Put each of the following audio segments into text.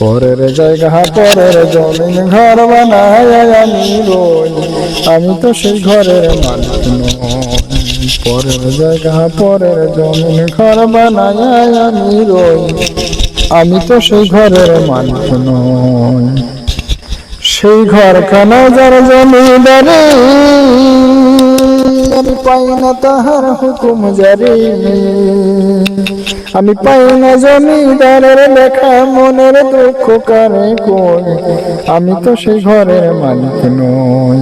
পরের জায়গা পরের জমিন ঘর বানায় আমি রই। আমি তো সেই ঘরের মালিক পরের জায়গা পরের জমিন ঘর বানায় আমি রই। আমি তো সেই ঘরের মালিক নই। সেই ঘর কেন যার জমিদারি, আমি পাই না তাহার হুকুম জারি। আমি পাই না জমিদারের লেখা মনের দুঃখ কারে কই আমি তো সেই ঘরের মালিক নই।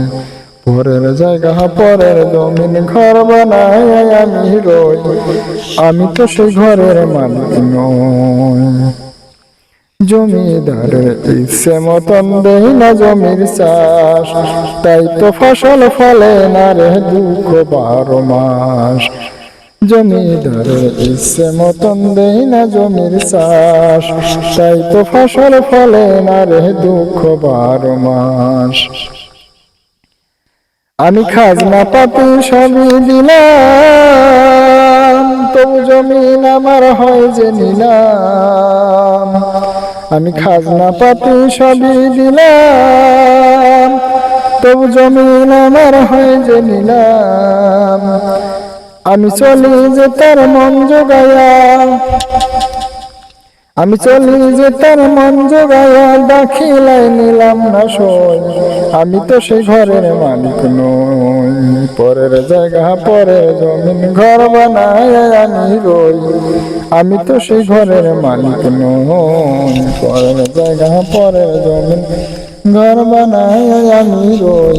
পরের জায়গা, পরের জমিন, ঘর বানায় আমি রই। আমি তো সেই ঘরের মালিক নই। জমিদারের ইচ্ছে মতন দেই না জমির চাষ। তাই তো ফসল ফলে না রে দুঃখ বারো মাস। জমিদারের ইচ্ছে মতন দেই না জমির চাষ। তাই তো ফসল ফলে না রে দুঃখ বারো মাস। আমি খাজনা পাতি সবই দিলাম, তবু জমিন আমার হয় যে নিলাম। আমি খাজনা পাতি সবই দিলাম, তবু জমিন আমার হয় যে নিলাম। আমি চলি যে তার মন জোগায়া। আমি চলি যে তার মন জোগায়া দাখিলাই নিলাম না সই। আমি তো সেই ঘরের মালিক নই, পরের জায়গা, পরের জমিন, ঘর বানায় আমি রই। আমি তো সেই ঘরের মালিক নই, পরের জায়গা, পরের জমিন, ঘর বানায় আমি রই।